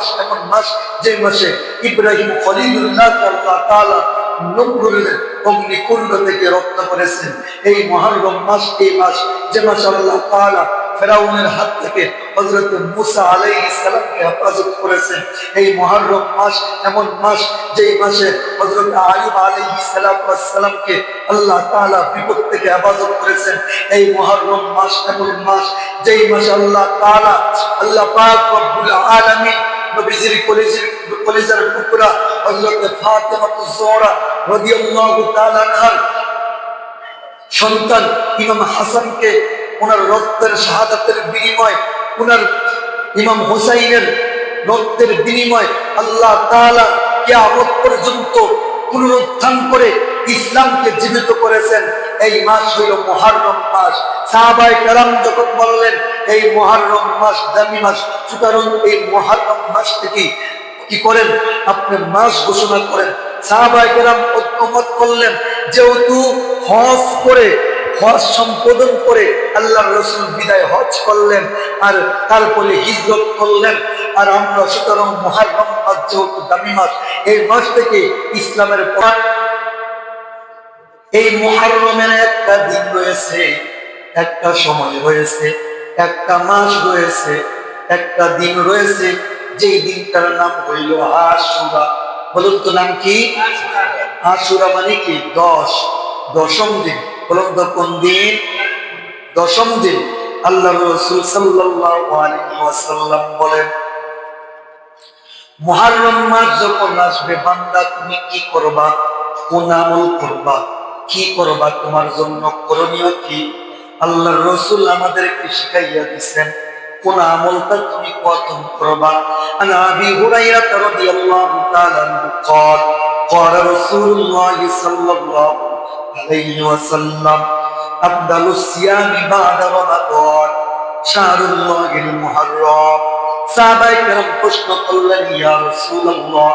মাস এমন মাস যে মাসে ইব্রাহিম খলিলুল্লাহ আল্লাহ নমরুদের অগ্নিকুণ্ড থেকে রক্ষা করেছেন এই মহরম মাস, এই মাস যে মাস আল্লাহ তাআলা ফেরাউনের হাত থেকে হজরত মুসা আলাইহিস সালামকে হেফাজত করেছেন। এই মহরম মাস, এমন মাস যেই মাসে হজরত আইব আলাইহিস সালামকে আল্লাহ তাআলা বিপদ থেকে হেফাজত করেছেন। এই মহরম মাস, এমন মাস যেই মাসে আল্লাহ তাআলা, আল্লাহ পাক রব্বুল আলামিন নবীজির কলেজের কলেজের টুকরা হযরত ফাতেমাতুজ জোহরা রাদিয়াল্লাহু তাআলা আনহার সন্তান ইমাম হাসানকে ওনার রক্তের শাহাদাতের বিনিময় ওনার ইমাম হোসাইনের রক্তের বিনিময় আল্লাহ তাআলা কিয়ামত পর্যন্ত পুনরুত্থান করে ইসলামকে জীবিত করেছেন। এই মাস হইল মহারম মাস। সাহাবাই কারাম যখন বললেন, এই মহারম মাস, দামি মাস, সুতরাং এই মহারম মাস থেকে কি করেন? আপনি মাস ঘোষণা করেন। সাহাবাই কেরাম ঐক্যমত করলেন, যেহেতু হজ করে, হজ সম্বোধন করে আল্লাহ রসুল বিদায় হজ করলেন আর তারপরে হিজরত করলেন। আর আমরা সুতরাং মহারম মাস যেহেতু দামি মাস এই মাস থেকে ইসলামের পর এই মহারমের একটা দিন রয়েছে, একটা সময় রয়েছে, একটা মাস রয়েছে, একটা দিন রয়েছে, যেই দিনটার নাম হইল আশুরা। বলুন তো নাম কি? আশুরা মানে কি? দশ। দশম দিন। বলুন তো কোন দিন? দশম দিন। আল্লাহ রসুল সাল্লাল্লাহু আলাইহি ওয়াসাল্লাম বলেন মহারম মাস যখন আসবে বান্দা তুমি কি করবা কোন আমল করবা কি করবা তোমার জন্য করণীয় কি আল্লাহ রসুল আমাদেরকে শিখাইয়া দিচ্ছেন কোন আমলটা তুমি কখন করবা আন আবি হুরাইরা রাদিয়াল্লাহু তাআলা قال قال رسول الله صلى الله عليه وسلم أفضل الصيام بعد رمضان شهر الله المحرم সাহাবায়ে প্রশ্ন করলেন, ইয়া রাসূলুল্লাহ,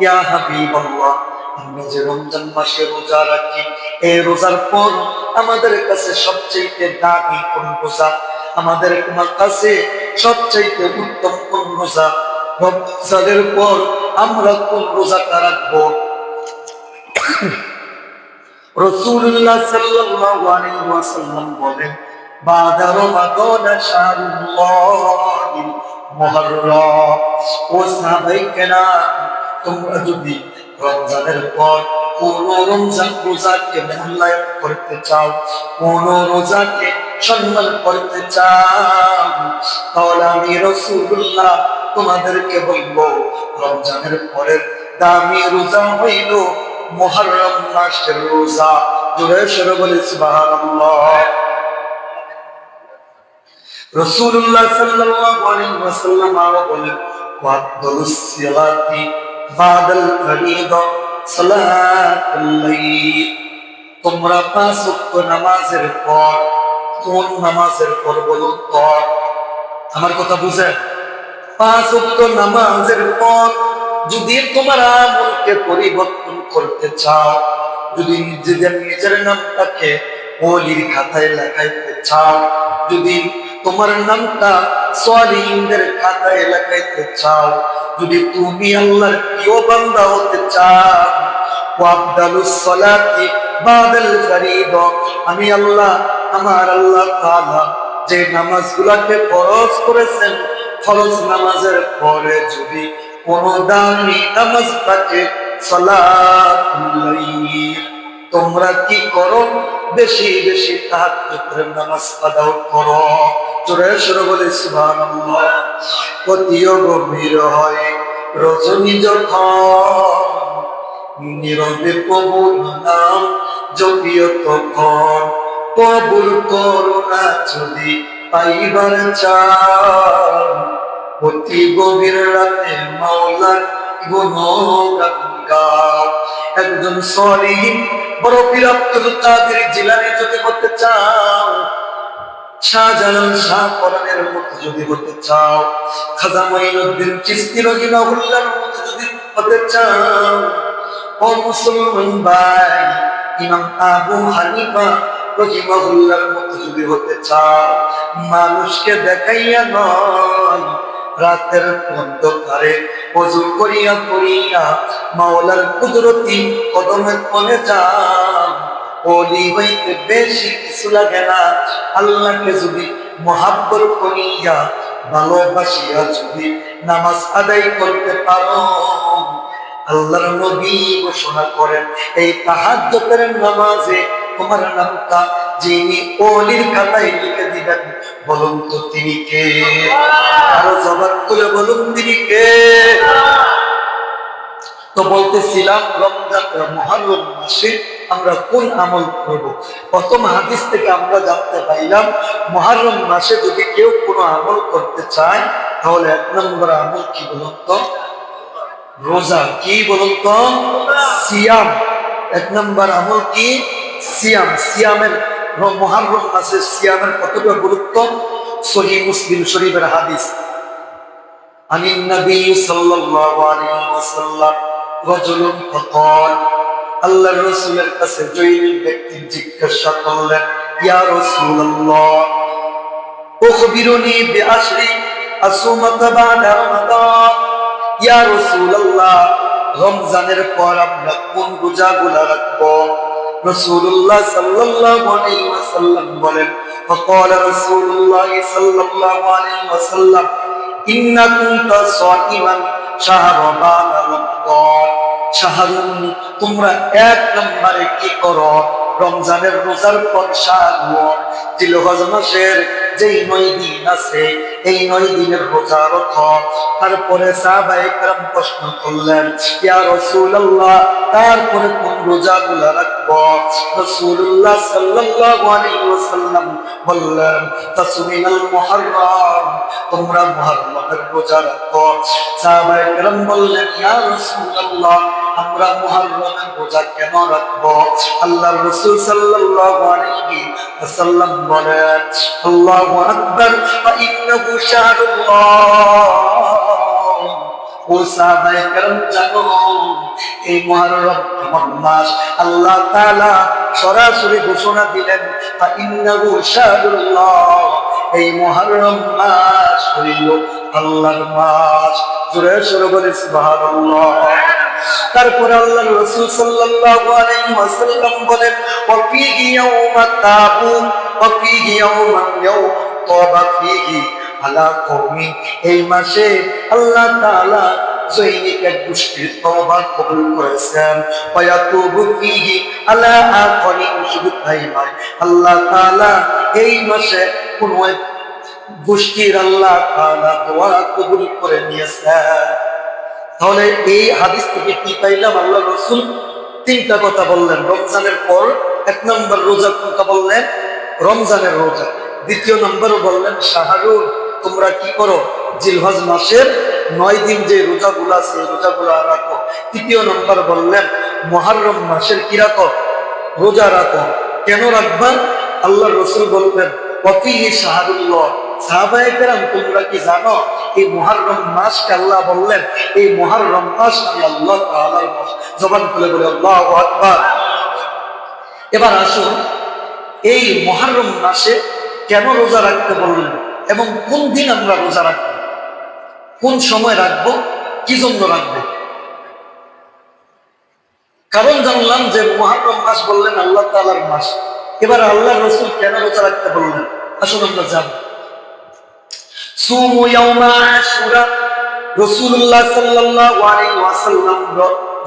ইয়া হাবিবাল্লাহ, আমরা যে রমজান মাসে রোজা রাখি, এই রোজার পর আমাদের কাছে সবচেয়ে দামি কোন রোজা? আমাদের কাছে সবচাইতে উত্তম কোন রোজা? রমজানের পর আমরা কোন রোজাটা রাখব? রসুল্লাহ সাল্লাল্লাহু আলাইহি ওয়াসাল্লাম বলেন, বাদা রমাদান শাহরুল্লাহিল মুহররম ও সাহাবায়ে কেরাম তোমরা যদি রমজানের পর কোন রোজাকে মূল্যায়ন করতে চাও, কোন রোজাকে সম্মান করতে চাও, তাহলে আমি রসুল্লাহ তোমাদেরকে বলব, রমজানের পরের দামি রোজা হইল মহরম মাসের রোজা। জোরে সরে বলে আরও তোমরা পাঁচ নামাজের পর, কোন নামাজের পর বলুন তো আমার কথা বুঝেন? পাঁচ ওয়াক্ত নামাজের পর যদি তোমার আমলকে পরিবর্তন করতে চাও, যদি নিজেদের নিজের নামটাকে ওলির খাতায় লেখাইতে চাও, যদি তোমার নামটা সলিমদের খাতায় লেখাইতে চাও। যদি তুমি আল্লাহর প্রিয় বান্দা হতে চাও ওয়াবদালুস সালাতি বাদাল ফরিদ। আমি আল্লাহ, আমার আল্লাহ তাআলা যে নামাজগুলোকে ফরজ করেছেন, ফরজ নামাজের পরে যদি কোন দামি নামাজ থাকে তোমরা কি করো? বেশি বেশি তাহাজ্জুদের নামাজ আদাও করো। জোরে সরে বলে সুবহানাল্লাহ অতিও গভীর হয় রজনী যখন। নীরবে কবুল নাম জপিও তখন কবুল করোনা যদি পাইবার চাও অতি গভীর রাতে মাওলার একজন সলিম বড় আব্দুল কাদের জিলানি যদি হতে চাও শাহজালাল শাহ পরানের মতো যদি হতে চাও খাজা মাইনুদ্দিন চিস্তি রহিমাহুল্লাহর মতো যদি হতে চাও, ও মুসলমান ভাই, ইমাম আবু হানিফা রহিমাহুল্লাহর মতো যদি হতে চাও, মানুষকে দেখাইয়া নয়, রাতের অন্ধকারে অজু করিয়া করিয়া মাওলার কুদরতি কদমে কোনে যান ওলি হইতে বেশি কিছু লাগে না। আল্লাহকে যদি মহাব্বর করিয়া ভালোবাসিয়া যদি নামাজ আদায় করতে পারো আল্লাহর নবী ঘোষণা করেন এই তাহাজ্জুদের নামাজে তোমার নামটা যিনি ওলির খাতায় লিখে দিবেন বলুন তো তিনি কে? আরও জবান করে বলুন তিনি কে? তো বলতেছিলাম, রমজান মহারম মাসে আমরা কোন আমল করব? প্রথম হাদিস থেকে আমরা জানতে পাইলাম মহারম মাসে যদি কেউ কোনো আমল করতে চায়, তাহলে এক নম্বর আমল কি বলুন তো? রোজা। কি বলুন তো? সিয়াম। এক নম্বর আমল কি? সিয়াম। সিয়ামের মহারম মাসে সিয়ামের কতটা গুরুত্ব? সহি মুসলিম শরীফের হাদিস। আনিন নবী সাল্লাল্লাহু আলাইহি ওয়াসাল্লাম وسلم رجل فقال আল্লাহ রসুলের কাছে জৈনিক ব্যক্তি জিজ্ঞাসা করলেন ইয়া রাসূলুল্লাহ উখবিরুনি বিআশরি আসুমাতা বাদা রমাদান ইয়া রাসূলুল্লাহ রমজানের পর আমরা কোন রোজাগুলো রাখবো রাসূলুল্লাহ সাল্লাল্লাহু আলাইহি ওয়াসাল্লাম বলেন فقال رسول الله صلى الله عليه وسلم إن كنت صائما شهر بعد رمضان শাহরুনি তোমরা এক নম্বরে কি করো? রমজানের রোজার পর শাহরুন জিলহজ মাসের যেই নয় দিন আছে, এই নয় দিনের রোজা রথ তারপরে সাহবাহাম প্রশ্ন করলেন ইয়ার রসুল আল্লাহ তারপরে কোন রোজা গুলা রাখব রসুল্লাহ সাল্লাম বললেন, তাসুমিনাল মহারম তোমরা মহারমের রোজা রাখো। সাহবাহাম বললেন ইয়ার ইয়া রসুল্লাহ আমরা মুহররমে রোজা কেন আল্লাহ রাসূল সাল্লাল্লাহু আলাইহি ওয়াসাল্লাম বলেন, আল্লাহু আকবার, ফা ইন্নাহু শাহরুল্লাহ। ও সাহাবায়ে কেরাম, জানো, এই মুহররম মাস? আল্লাহ তাআলা সরাসরি ঘোষণা দিলেন, ফা ইন্নাহু শাহরুল্লাহ। এই মহারম মাস হইল আল্লাহর মাস। জোরে সরে বলে সুবহানাল্লাহ। তারপরে আল্লাহ রাসূল সাল্লাল্লাহু আলাইহি ওয়াসাল্লাম বলেন ওয়া ফীহি ইয়াউমা তাবুন ওয়া ফীহি ইয়াউমান ইয়াউম তাবা ফীহি আলা কওমি। এই মাসে আল্লাহ তাআলা আল্লাহ মাসে কোন গোষ্ঠীর আল্লাহ কবুল করে নিয়েছেন। তাহলে এই হাদিস থেকে কি পাইলাম? আল্লাহ রসুল তিনটা কথা বললেন। রমজানের পর এক নম্বর রোজা কথা বললেন, রমজানের রোজা। দ্বিতীয় নম্বর বললেন শাহরুর তোমরা কি করো? জিলহজ মাসের নয় দিন যে রোজাগুলো আছে, এই রোজাগুলো রাখো। তৃতীয় নম্বর বললেন, মহারম মাসের কি রাখো? রোজা রাখো। কেন রাখবা? আল্লাহ রসুল বলবেন অফিহি শাহরুল্লাহ। তোমরা কি জানো? এই আল্লাহ বললেন, এই মাস আল্লাহ মাস। জবান খুলে বলে আকবার। এবার আসুন, এই মাসে কেন রোজা রাখতে বললেন এবং কোন দিন আমরা রোজা রাখব? কোন সময় রাখব? কি জন্য রাখব? কারণ জানলাম যে মুহররম মাস বললেন আল্লাহ তাআলার মাস। এবার আল্লাহ রসুল কেন রোজা রাখতে বললেন? আসুন আমরা জানব সুমু ইয়াউমা আশুরা, রাসূলুল্লাহ সাল্লাল্লাহু আলাইহি ওয়াসাল্লাম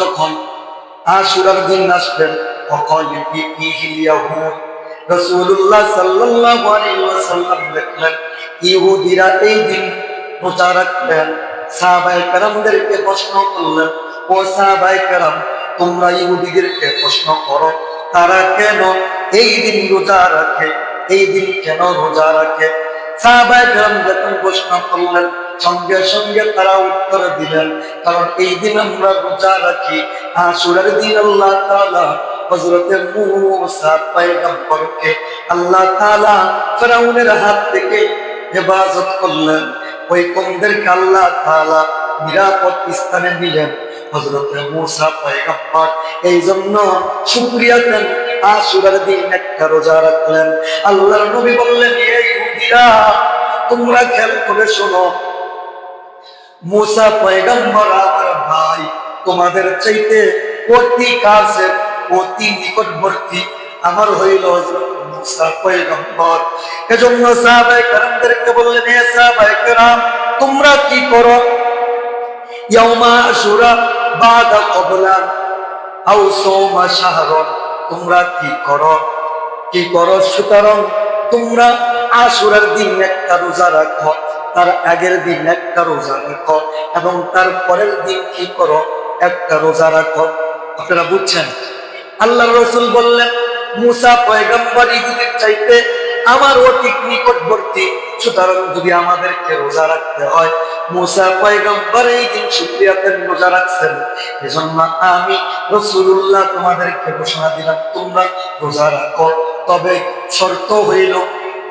যখন আশুরার দিন আসবেন ফি ফিহি ইয়াহুদ, রাসূলুল্লাহ সাল্লাল্লাহু আলাইহি ওয়াসাল্লাম দেখলেন, ইহুদিরা এই দিন রোজা রাখবেন সাহাবায়ে কেরামদেরকে প্রশ্ন করলেন, ও সাহাবায়ে কেরাম, তোমরা ইহুদিদেরকে প্রশ্ন করো, তারা কেন এই দিন রোজা রাখে, এই দিন কেন রোজা রাখে? সঙ্গে সঙ্গে তারা উত্তর দিলেন, কারণ এই দিন আমরা রোজা রাখি। আশুরার দিন আল্লাহ তাআলা আল্লাহ হেফাজত করলেন। ওই নিরাপদ স্থানে পয়গম্বর এই জন্য শুকরিয়া দেন আশুরার দিন একটা রোজা রাখলেন। নবী বললেন, এই তোমরা খেয়াল করে শোনো। মুসা পয়গম্বর আমার ভাই, তোমাদের চাইতে অতি কাছের অতি নিকটবর্তী আমার হইল মুসা পয়গম্বর। এজন্য বললেন তোমরা কি করো? ইয়াউমা আশুরা বাদা তোমরা কি করো? কি করো, সুতরাং তোমরা আশুরার দিন একটা রোজা রাখ, তার আগের দিন একটা রোজা রাখো, এবং তার পরের দিন কি করো, একটা রোজা রাখো। আপনারা বুঝছেন? আল্লাহ রসুল বললেন, মুসা পয়গম্বর ইহুদের চাইতে আমার অতি নিকটবর্তী। সুতরাং যদি আমাদেরকে রোজা রাখতে হয়, মুসা পয়গম্বর এই দিন শুক্রিয়াতের রোজা রাখছেন। এজন্য আমি রসুল্লাহ তোমাদেরকে ঘোষণা দিলাম, তোমরা রোজা রাখো। তবে শর্ত হইল,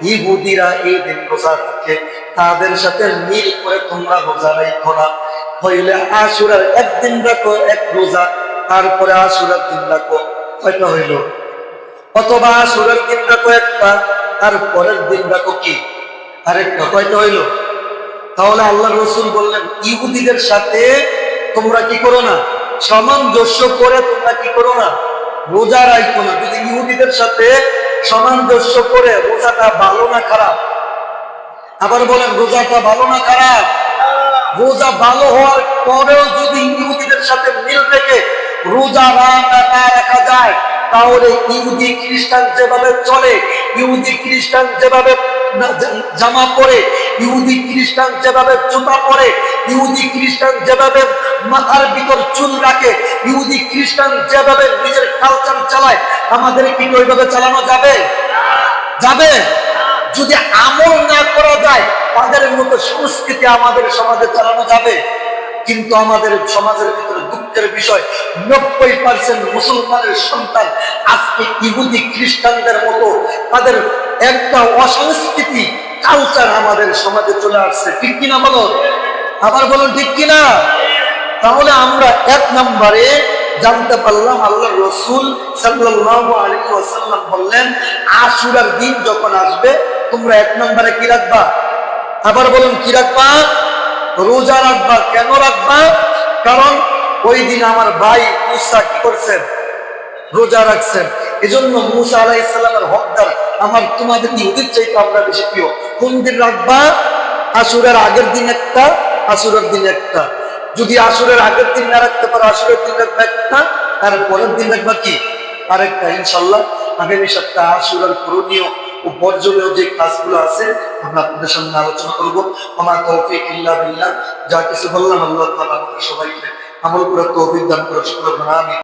ইহুদিরা এই দিন রোজা রাখে, তাদের সাথে মিল করে তোমরা রোজা রাখো না। হইলে আশুরার একদিন রাখো, এক রোজা, তারপরে আশুরার দিন রাখো। কয়টা হইল? অথবা আশুরার দিন রাখো একটা তার পরের দিন রাখো কি? আরেকটা কয়টা হইল? তাহলে আল্লাহ রসুল বললেন, ইহুদিদের সাথে তোমরা কি করো না? সামঞ্জস্য করে তোমরা কি করো না? রোজা রাখো না। যদি ইহুদিদের সাথে সামঞ্জস্য করে রোজাটা ভালো না খারাপ? আবার বলেন, রোজাটা ভালো না খারাপ? রোজা ভালো হওয়ার পরেও যদি ইহুদিদের সাথে মিল থেকে রোজা না রাখা যায় তাহলে ইহুদি খ্রিস্টান যেভাবে চলে, ইহুদি খ্রিস্টান যেভাবে জামা পরে, ইহুদি খ্রিস্টান যেভাবে জুতা পরে, ইহুদি খ্রিস্টান যেভাবে মাথার ভিতর চুল রাখে, ইহুদি খ্রিস্টান যেভাবে নিজের কালচার চালায়, আমাদের কি ওইভাবে চালানো যাবে? যাবে? যদি আমল না করা যায়, তাদের মতো সংস্কৃতি আমাদের সমাজে চালানো যাবে। কিন্তু আমাদের সমাজের ভিতরে দুঃখের বিষয়, নব্বই পার্সেন্ট মুসলমানের সন্তান আজকে ইহুদি খ্রিস্টানদের মতো তাদের একটা অসংস্কৃতি কালচার আমাদের সমাজে চলে আসছে। ঠিক কিনা বলো? আবার বলুন, ঠিক কিনা? তাহলে আমরা এক নম্বরে জানতে পারলাম, আল্লাহ রসুল সাল্লাল্লাহু আলাইহি ওয়াসাল্লাম বললেন, আশুরার দিন যখন আসবে, তোমরা এক নম্বরে কি রাখবা? আবার বলুন, কি রাখবা? রোজা রাখবা। কেন রাখবা? কারণ ওই দিন আমার ভাই মুসা কি করছেন? রোজা রাখছেন। এজন্য মুসা আলাহ ইসলামের হকদার আমার তোমাদের ইহুদির চাইতে আমরা বেশি প্রিয়। কোন দিন রাখবা? আসুরের আগের দিন একটা আসুরের দিন একটা। যদি আসুরের আগের দিন না রাখতে পারো আসুরের দিন রাখবা একটা তার পরের দিন রাখবা কি? আরেকটা ইনশাল্লাহ আগামী সপ্তাহে আসুরের করণীয় ও বর্জনীয় যে কাজগুলো আছে, আমরা আপনাদের সামনে আলোচনা করব। আমার তৌফিক ইল্লা বিল্লাহ। যা কিছু বললাম, আল্লাহ তাআলা আমাদের সবাইকে আমল করে তৌফিক দান করে আমি